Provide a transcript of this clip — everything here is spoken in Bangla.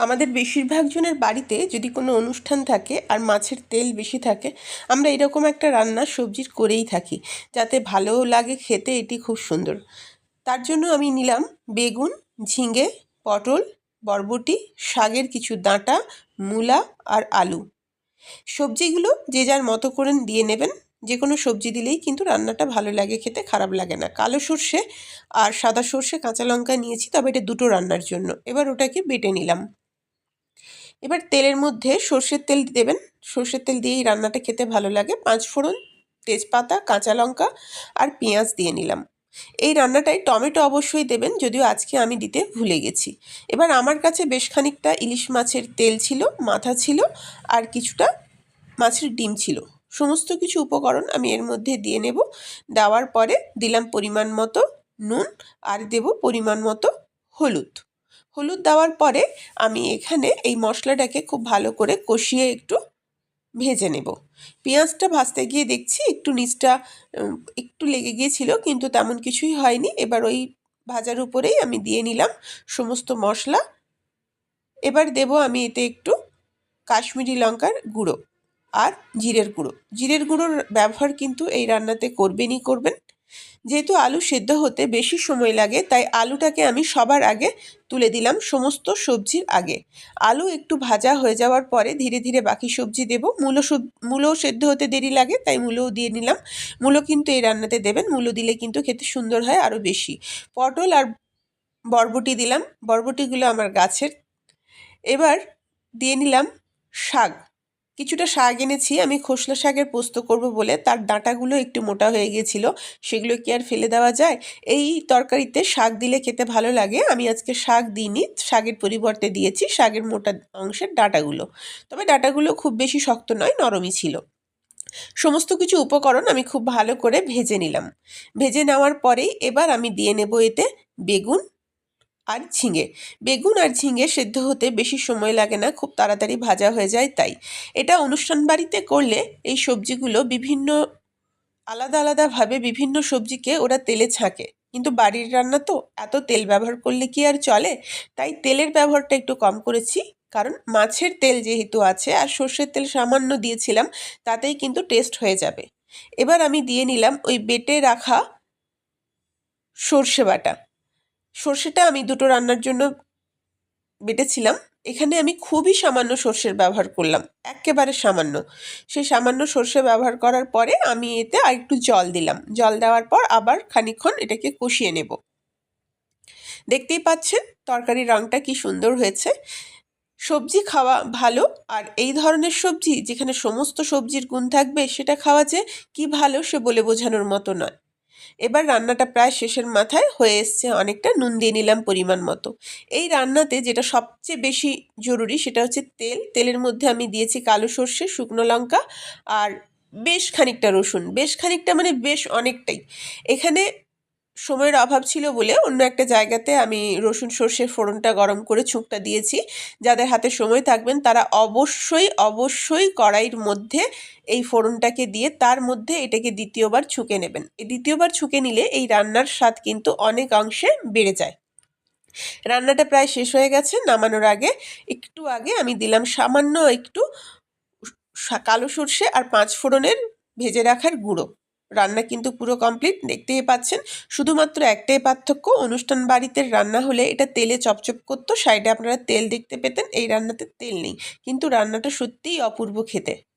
আমাদের বেশিরভাগ জনের বাড়িতে যদি কোনো অনুষ্ঠান থাকে আর মাছের তেল বেশি থাকে, আমরা এরকম একটা রান্না সবজির করেই থাকি, যাতে ভালোও লাগে খেতে, এটি খুব সুন্দর। তার জন্য আমি নিলাম বেগুন, ঝিঙে, পটল, বরবটি, শাকের কিছু ডাঁটা, মূলা আর আলু। সবজিগুলো যে যার মতো করে দিয়ে নেবেন, যে কোনো সবজি দিলেই কিন্তু রান্নাটা ভালো লাগে খেতে, খারাপ লাগে না। কালো সর্ষে আর সাদা সর্ষে, কাঁচা লঙ্কা নিয়েছি, তবে এটা দুটো রান্নার জন্য। এবার ওটাকে বেটে নিলাম। এবার তেলের মধ্যে সর্ষের তেল দেবেন। সর্ষের তেল দিয়েই রান্নাটা খেতে ভালো লাগে। পাঁচ ফোড়ন, তেজপাতা, কাঁচা লঙ্কা আর পেঁয়াজ দিয়ে নিলাম। এই রান্নাটায় টমেটো অবশ্যই দেবেন, যদিও আজকে আমি দিতে ভুলে গেছি। এবার আমার কাছে বেশ খানিকটা ইলিশ মাছের তেল ছিল, মাথা ছিল আর কিছুটা মাছের ডিম ছিল। সমস্ত কিছু উপকরণ আমি এর মধ্যে দিয়ে নেব। দেওয়ার পরে দিলাম পরিমাণ মতো নুন আর দেব পরিমাণ মতো হলুদ। হলুদ দেওয়ার পরে আমি এখানে এই মশলাটাকে খুব ভালো করে কষিয়ে একটু ভেজে নেব। পেঁয়াজটা ভাজতে গিয়ে দেখছি একটু নিচটা একটু লেগে গিয়েছিল কিন্তু তেমন কিছুই হয়নি। এবার ওই ভাজার উপরেই আমি দিয়ে নিলাম সমস্ত মশলা। এবার দেব আমি এতে একটু কাশ্মীরি লঙ্কার গুঁড়ো আর জিরের গুঁড়ো। জিরের গুঁড়োর ব্যবহার কিন্তু এই রান্নাতে করবেনই করবেন। যেহেতু আলু সেদ্ধ হতে বেশি সময় লাগে, তাই আলুটাকে আমি সবার আগে তুলে দিলাম সমস্ত সবজির আগে। আলু একটু ভাজা হয়ে যাওয়ার পরে ধীরে ধীরে বাকি সবজি দেব। মূলো মূলও সেদ্ধ হতে দেরি লাগে, তাই মূলও দিয়ে নিলাম। মূলো কিন্তু এই রান্নাতে দেবেন, মূলো দিলে কিন্তু খেতে সুন্দর হয় আরও বেশি। পটল আর বরবটি দিলাম, বরবটিগুলো আমার গাছের। এবার দিয়ে নিলাম শাক। কিছুটা শাক এনেছি, আমি খোসলা শাকের পোস্ত করব বলে। তার ডাঁটাগুলো একটু মোটা হয়ে গিয়েছিল। সেগুলো কি আর ফেলে দেওয়া যায়? এই তরকারিতে শাক দিলে খেতে ভালো লাগে। আমি আজকে শাক দিইনি, শাকের পরিবর্তে দিয়েছি শাকের মোটা অংশের ডাঁটাগুলো। তবে ডাঁটাগুলো খুব বেশি শক্ত নয়, নরমই ছিল। সমস্ত কিছু উপকরণ আমি খুব ভালো করে ভেজে নিলাম। ভেজে নেওয়ার পরেই এবার আমি দিয়ে নেব এতে বেগুন আর ঝিঙে। বেগুন আর ঝিঙে সেদ্ধ হতে বেশি সময় লাগে না, খুব তাড়াতাড়ি ভাজা হয়ে যায় তাই। এটা অনুষ্ঠান বাড়িতে করলে এই সবজিগুলো বিভিন্ন, আলাদা আলাদাভাবে বিভিন্ন সবজিকে ওরা তেলে ছাঁকে। কিন্তু বাড়ির রান্না তো এত তেল ব্যবহার করলে কি আর চলে? তাই তেলের ব্যবহারটা একটু কম করেছি, কারণ মাছের তেল যেহেতু আছে আর সর্ষের তেল সামান্য দিয়েছিলাম, তাতেই কিন্তু টেস্ট হয়ে যাবে। এবার আমি দিয়ে নিলাম ওই বেটে রাখা সর্ষে বাটা। সর্ষেটা আমি দুটো রান্নার জন্য বেটেছিলাম। এখানে আমি খুবই সামান্য সর্ষের ব্যবহার করলাম, একেবারে সামান্য। সেই সামান্য সর্ষে ব্যবহার করার পরে আমি এতে আর একটু জল দিলাম। জল দেওয়ার পর আবার খানিক্ষণ এটাকে কষিয়ে নেব। দেখতেই পাচ্ছেন তরকারির রঙটা কি সুন্দর হয়েছে। সবজি খাওয়া ভালো, আর এই ধরনের সবজি যেখানে সমস্ত সবজির গুণ থাকবে সেটা খাওয়া যে কি ভালো সে বলে বোঝানোর মতো নয়। এবার রান্নাটা প্রায় শেষের মাথায় হয়ে এসছে অনেকটা নুন দিয়ে নিলাম পরিমাণ মতো। এই রান্নাতে যেটা সবচেয়ে বেশি জরুরি সেটা হচ্ছে তেল। তেলের মধ্যে আমি দিয়েছি কালো সর্ষে, শুকনো লঙ্কা আর বেশ খানিকটা রসুন। বেশ খানিকটা মানে বেশ অনেকটাই। এখানে সময়ের অভাব ছিল বলে অন্য একটা জায়গাতে আমি রসুন সর্ষের ফোড়নটা গরম করে ছুঁকটা দিয়েছি। যাদের হাতে সময় থাকবেন তারা অবশ্যই অবশ্যই কড়াইয়ের মধ্যে এই ফোড়নটাকে দিয়ে তার মধ্যে এটাকে দ্বিতীয়বার ছুঁকে নেবেন। এই দ্বিতীয়বার ছুঁকে নিলে এই রান্নার স্বাদ কিন্তু অনেক অংশে বেড়ে যায়। রান্নাটা প্রায় শেষ হয়ে গেছে, নামানোর আগে একটু আগে আমি দিলাম সামান্য একটু কালো সর্ষে আর পাঁচ ফোড়নের ভেজে রাখার গুঁড়ো। রান্না কিন্তু পুরো কমপ্লিট দেখতেই পাচ্ছেন। শুধুমাত্র একটাই পার্থক্য, অনুষ্ঠান বাড়িতে রান্না হলে এটা তেলে চপচপ করতো, সাইডে আপনারা তেল দেখতে পেতেন, এই রান্নাতে তেল নেই। কিন্তু রান্নাটা সত্যিই অপূর্ব খেতে।